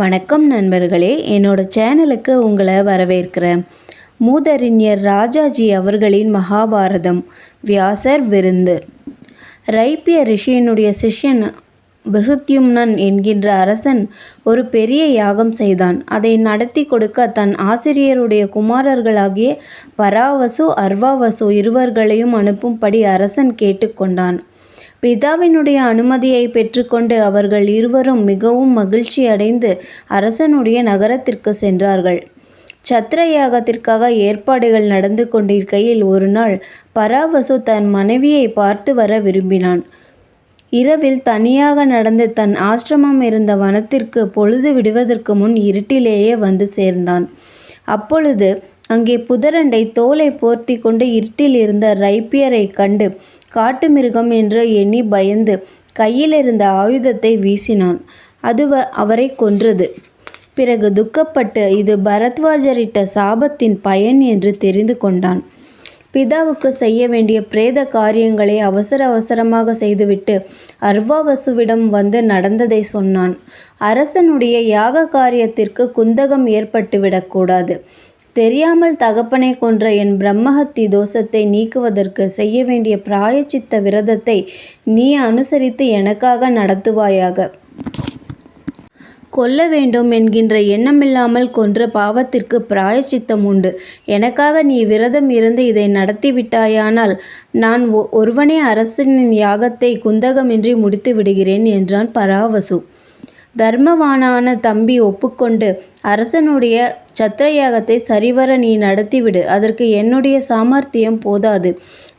வணக்கம் நண்பர்களே. என்னோட சேனலுக்கு உங்களை வரவேற்கிறேன். மூதறிஞர் ராஜாஜி அவர்களின் மகாபாரதம் வியாசர் விருந்து. ரைப்பிய ரிஷியனுடைய சிஷ்யன் பிருத்யும்னன் என்கின்ற அரசன் ஒரு பெரிய யாகம் செய்தான். அதை நடத்தி கொடுக்க தன் ஆசிரியருடைய குமாரர்களாகிய பராவசு அர்வாவசு இருவர்களையும் அனுப்பும்படி அரசன் கேட்டுக்கொண்டான். பிதாவினுடைய அனுமதியை பெற்றுக்கொண்டு அவர்கள் இருவரும் மிகவும் மகிழ்ச்சி அடைந்து அரசனுடைய நகரத்திற்கு சென்றார்கள். சத்திர யாகத்திற்காக ஏற்பாடுகள் நடந்து கொண்டிருக்கையில் ஒரு நாள் பராவசு தன் மனைவியை பார்த்து வர விரும்பினான். இரவில் தனியாக நடந்து தன் ஆசிரமம் இருந்த வனத்திற்கு பொழுது விடுவதற்கு முன் இருட்டிலேயே வந்து சேர்ந்தான். அப்பொழுது அங்கே புதரண்டை தோலை போர்த்தி கொண்டு இருட்டில் இருந்த ரைப்பியரை கண்டு காட்டு மிருகம் என்று எண்ணி பயந்து கையிலிருந்த ஆயுதத்தை வீசினான். அது அவரை கொன்றது. பிறகு துக்கப்பட்டு இது பரத்வாஜரிட்ட சாபத்தின் பயன் என்று தெரிந்து கொண்டான். பிதாவுக்கு செய்ய வேண்டிய பிரேத காரியங்களை அவசர அவசரமாக செய்துவிட்டு அர்வாவசுவிடம் வந்து நடந்ததை சொன்னான். அரசனுடைய யாக காரியத்திற்கு குந்தகம் ஏற்பட்டுவிடக்கூடாது. தெரியாமல் தகப்பனை கொன்ற என் பிரம்மஹத்தி தோஷத்தை நீக்குவதற்கு செய்ய வேண்டிய பிராயச்சித்த விரதத்தை நீ அனுசரித்து எனக்காக நடத்துவாயாக. கொல்ல வேண்டும் என்கின்ற எண்ணமில்லாமல் கொன்ற பாவத்திற்கு பிராயச்சித்தம் உண்டு. எனக்காக நீ விரதம் இருந்து இதை நடத்திவிட்டாயானால் நான் ஒருவனே அரசனின் யாகத்தை குந்தகமின்றி முடித்து விடுகிறேன் என்றான் பராவசு. தர்மவானான தம்பி ஒப்புக்கொண்டு அரசனுடைய சத்திரயாகத்தை சரிவர நீ நடத்திவிடு. அதற்கு என்னுடைய சாமர்த்தியம் போதாது.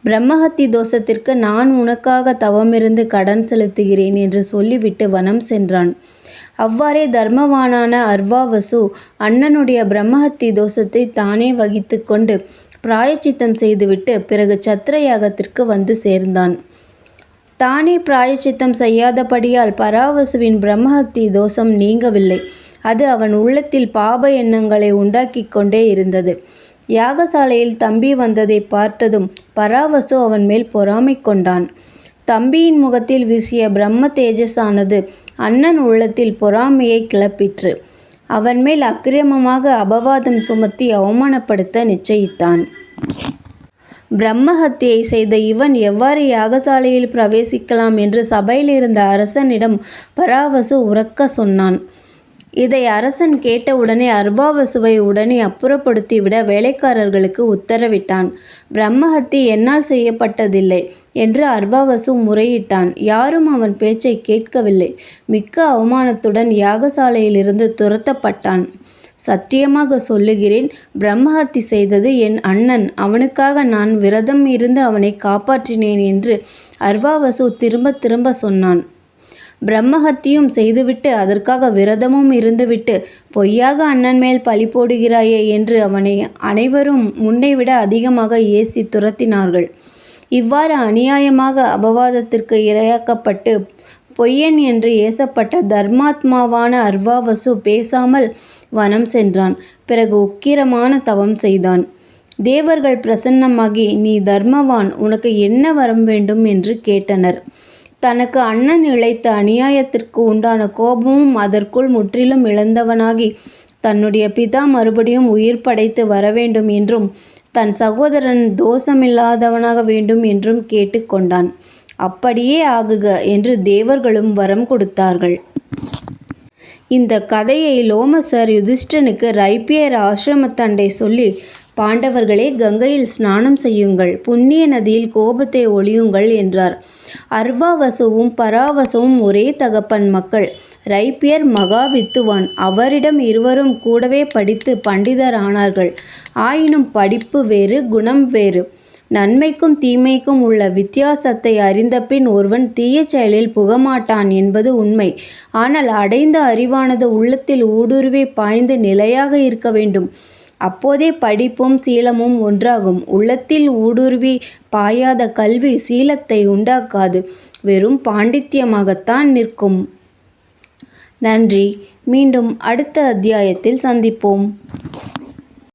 பிரம்மஹத்தி தோஷத்திற்கு நான் உனக்காக தவமிருந்து கடன் செலுத்துகிறேன் என்று சொல்லிவிட்டு வனம் சென்றான். அவ்வாறே தர்மவானான அர்வாவசு அண்ணனுடைய பிரம்மஹத்தி தோஷத்தை தானே வகித்து கொண்டு பிராயச்சித்தம் செய்துவிட்டு பிறகு சத்திரயாகத்திற்கு வந்து சேர்ந்தான். தானே பிராயச்சித்தம் செய்யாதபடியால் பராவசுவின் பிரம்மஹத்தி தோஷம் நீங்கவில்லை. அது அவன் உள்ளத்தில் பாப எண்ணங்களை உண்டாக்கி கொண்டே இருந்தது. யாகசாலையில் தம்பி வந்ததை பார்த்ததும் பராவசு அவன் மேல் பொறாமை கொண்டான். தம்பியின் முகத்தில் வீசிய பிரம்ம தேஜஸானது அண்ணன் உள்ளத்தில் பொறாமையை கிளப்பிற்று. அவன் மேல் அக்கிரமமாக அபவாதம் சுமத்தி அவமானப்படுத்த நிச்சயித்தான். பிரம்மஹத்தியை செய்த இவன் எவ்வாறு யாகசாலையில் பிரவேசிக்கலாம் என்று சபையில் இருந்த அரசனிடம் பராவசு உறக்க சொன்னான். இதை அரசன் கேட்டவுடனே அர்பாவசுவை உடனே அப்புறப்படுத்திவிட வேலைக்காரர்களுக்கு உத்தரவிட்டான். பிரம்மஹத்தி என்னால் செய்யப்பட்டதில்லை என்று அர்பாவசு முறையிட்டான். யாரும் அவன் பேச்சை கேட்கவில்லை. மிக்க அவமானத்துடன் யாகசாலையிலிருந்து துரத்தப்பட்டான். சத்தியமாக சொல்லுகிறேன் பிரம்மஹத்தி செய்தது என் அண்ணன். அவனுக்காக நான் விரதம் இருந்து அவனை காப்பாற்றினேன் என்று அர்வாவசு திரும்ப திரும்ப சொன்னான். பிரம்மஹத்தியும் செய்துவிட்டு அதற்காக விரதமும் இருந்துவிட்டு பொய்யாக அண்ணன் மேல் பழி போடுகிறாயே என்று அவனை அனைவரும் முன்னைவிட அதிகமாக ஏசி துரத்தினார்கள். இவ்வாறு அநியாயமாக அபவாதத்திற்கு இரையாக்கப்பட்டு பொய்யன் என்று ஏசப்பட்ட தர்மாத்மாவான அர்வாவசு பேசாமல் வனம் சென்றான். பிறகு உக்கிரமான தவம் செய்தான். தேவர்கள் பிரசன்னமாகி நீ தர்மவான் உனக்கு என்ன வரம் வேண்டும்? என்று கேட்டனர். தனக்கு அண்ணன் இழைத்த அநியாயத்திற்கு உண்டான கோபமும் அதற்குள் முற்றிலும் இழந்தவனாகி தன்னுடைய பிதா மறுபடியும் உயிர் படைத்து வர வேண்டும் என்றும் தன் சகோதரன் தோஷமில்லாதவனாக வேண்டும் என்றும் கேட்டுக்கொண்டான் அப்படியே ஆகுக என்று தேவர்களும் வரம் கொடுத்தார்கள். இந்த கதையை லோமசர் யுதிஷ்டனுக்கு ரைப்பியர் ஆசிரமத்தண்டை சொல்லி பாண்டவர்களே கங்கையில் ஸ்நானம் செய்யுங்கள் புண்ணிய நதியில் கோபத்தை ஒழியுங்கள் என்றார். அர்வாவசுவும் பராவசுவும் ஒரே தகப்பன் மக்கள். ரைப்பியர் மகாவித்துவான். அவரிடம் இருவரும் கூடவே படித்து பண்டிதர் ஆனார்கள் ஆயினும் படிப்பு வேறு குணம் வேறு. நன்மைக்கும் தீமைக்கும் உள்ள வித்தியாசத்தை அறிந்தபின் ஒருவன் தீய செயலில் புகமாட்டான் என்பது உண்மை. ஆனால் அடைந்த அறிவானது உள்ளத்தில் ஊடுருவி பாய்ந்து நிலையாக இருக்க வேண்டும். அப்போதே படிப்பும் சீலமும் ஒன்றாகும். உள்ளத்தில் ஊடுருவி பாயாத கல்வி சீலத்தை உண்டாக்காது. வெறும் பாண்டித்யமாகத்தான் நிற்கும். நன்றி. மீண்டும் அடுத்த அத்தியாயத்தில் சந்திப்போம்.